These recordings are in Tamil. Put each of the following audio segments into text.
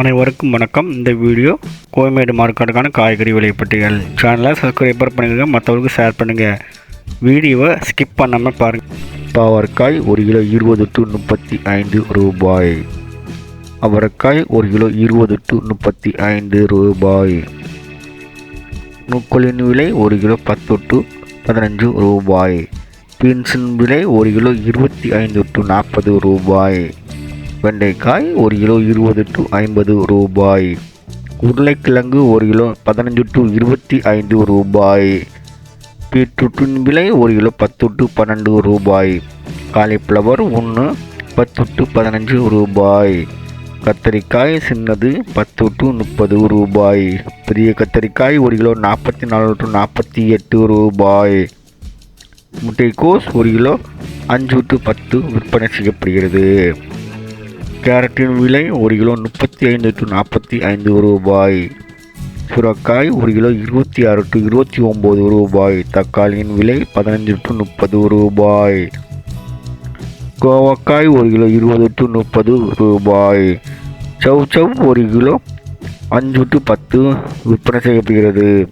அனைவருக்கும் வணக்கம். இந்த வீடியோ கோயம்பேடு மார்க்கெட்டுக்கான காய்கறி விலைப்பட்டியல் சேனலை சப்ஸ்கிரைபர் பண்ணுங்கள் மற்றவங்களுக்கு ஷேர் பண்ணுங்கள் வீடியோவை ஸ்கிப் பண்ணாமல் பாருங்கள் பாவற்காய் ஒரு கிலோ இருபது டு முப்பத்தி ஐந்து ரூபாய். அவரைக்காய் ஒரு கிலோ இருபது டு முப்பத்தி ஐந்து ரூபாய். நூக்கொலின் விலை ஒரு கிலோ பத்து டு பதினஞ்சு ரூபாய். பீன்ஸின் விலை ஒரு கிலோ இருபத்தி ஐந்து டு நாற்பது ரூபாய். வெண்டைக்காய் ஒரு கிலோ இருபது டு ஐம்பது ரூபாய். உருளைக்கிழங்கு ஒரு கிலோ பதினஞ்சு டு இருபத்தி ஐந்து ரூபாய். பீட்ரூட்டின் விலை ஒரு கிலோ பத்து டு பன்னெண்டு ரூபாய். காலிஃப்ளவர் ஒன்று பத்து டு பதினஞ்சு ரூபாய். கத்தரிக்காய் சின்னது பத்து டு முப்பது ரூபாய். பெரிய கத்தரிக்காய் ஒரு கிலோ நாற்பத்தி நாலு டு நாற்பத்தி எட்டு ரூபாய். முட்டைக்கோஸ் ஒரு கிலோ அஞ்சு டு பத்து விற்பனை செய்யப்படுகிறது. கேரட்டின் விலை ஒரு கிலோ முப்பத்தி ஐந்து டு நாற்பத்தி ஐந்து ரூபாய். சுரக்காய் ஒரு கிலோ இருபத்தி ஆறு டு இருபத்தி ஒம்பது ரூபாய். தக்காளியின் விலை பதினஞ்சு டு முப்பது ரூபாய். கோவக்காய் ஒரு கிலோ இருபது டு முப்பது ரூபாய். சவ் சவ் ஒரு கிலோ அஞ்சு டு பத்து விற்பனை செய்யப்படுகிறது.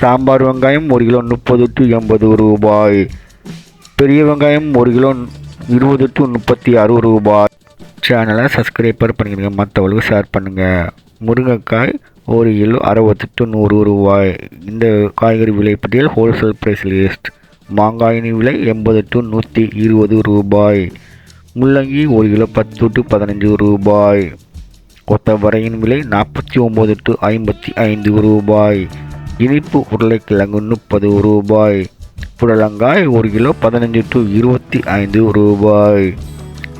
சாம்பார் வெங்காயம் ஒரு கிலோ முப்பது டு எண்பது ரூபாய். பெரிய வெங்காயம் ஒரு கிலோ இருபது டு முப்பத்தி ஆறு ரூபாய். சேனலை சப்ஸ்கிரைபர் பண்ணிடுங்க. மற்றவங்களுக்கு ஷேர் பண்ணுங்கள் முருங்கைக்காய் ஒரு கிலோ அறுபத்தி டு நூறு ரூபாய். இந்த காய்கறி விலை பட்டியல் ஹோல்சேல் ப்ரைஸ் லிஸ்ட் மாங்காயின் விலை எண்பது டு நூற்றி இருபது ரூபாய். முள்ளங்கி ஒரு கிலோ பத்து டு பதினஞ்சு ரூபாய். கொத்தவரையின் விலை நாற்பத்தி ஒம்பது டு ஐம்பத்தி ஐந்து ரூபாய். இனிப்பு உருளைக்கிழங்கு முப்பது ரூபாய். புடலங்காய் ஒரு கிலோ பதினஞ்சு டு இருபத்தி ஐந்து ரூபாய்.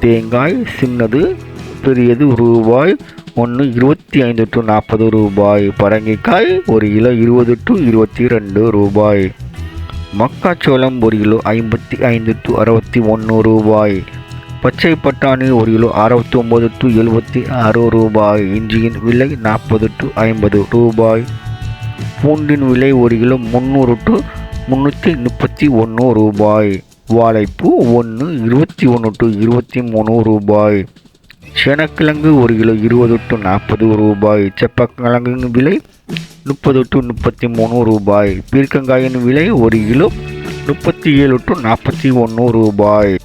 தேங்காய் சின்னது பெரியது ரூபாய் ஒன்று இருபத்தி ஐந்து டு நாற்பது ரூபாய். பரங்கிக்காய் ஒரு கிலோ இருபது டு இருபத்தி ரெண்டு ரூபாய். மக்காச்சோளம் ஒரு கிலோ ஐம்பத்தி ஐந்து டு அறுபத்தி ஒன்று ரூபாய். பச்சை பட்டாணி ஒரு கிலோ அறுபத்தி ஒம்பது டு எழுபத்தி ஆறு ரூபாய். இஞ்சியின் விலை நாற்பது டு ஐம்பது ரூபாய். பூண்டின் விலை ஒரு கிலோ முந்நூறு டு முந்நூற்றி முப்பத்தி ஒன்று ரூபாய். வாழைப்பூ ஒன்று இருபத்தி ஒன்று டு இருபத்தி மூணு ரூபாய். சேனக்கிழங்கு ஒரு கிலோ இருபது டு நாற்பது ரூபாய். செப்பக்கிழங்கு விலை முப்பது டு முப்பத்தி மூணு ரூபாய். பீர்க்கங்காயின் விலை ஒரு கிலோ முப்பத்தி ஏழு டு நாற்பத்தி ஒன்று ரூபாய்.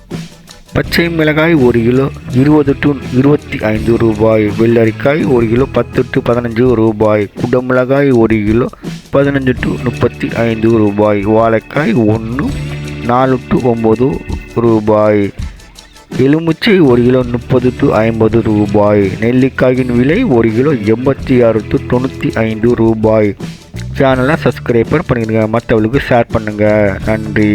பச்சை மிளகாய் ஒரு கிலோ இருபது டு இருபத்தி ஐந்து ரூபாய். வெள்ளரிக்காய் ஒரு கிலோ பத்து டு பதினஞ்சு ரூபாய். குடமிளகாய் ஒரு கிலோ பதினஞ்சு டு முப்பத்தி ஐந்து ரூபாய். வாழைக்காய் ஒன்று நாலு டு ஒம்பது ரூபாய். எலுமிச்சை ஒரு கிலோ முப்பது டு ஐம்பது ரூபாய். நெல்லிக்காயின் விலை ஒரு கிலோ எண்பத்தி ஆறு டு தொண்ணூற்றி ஐந்து ரூபாய். சேனலை சப்ஸ்கிரைபர் பண்ணிடுங்க மற்றவங்களுக்கு ஷேர் பண்ணுங்கள் நன்றி.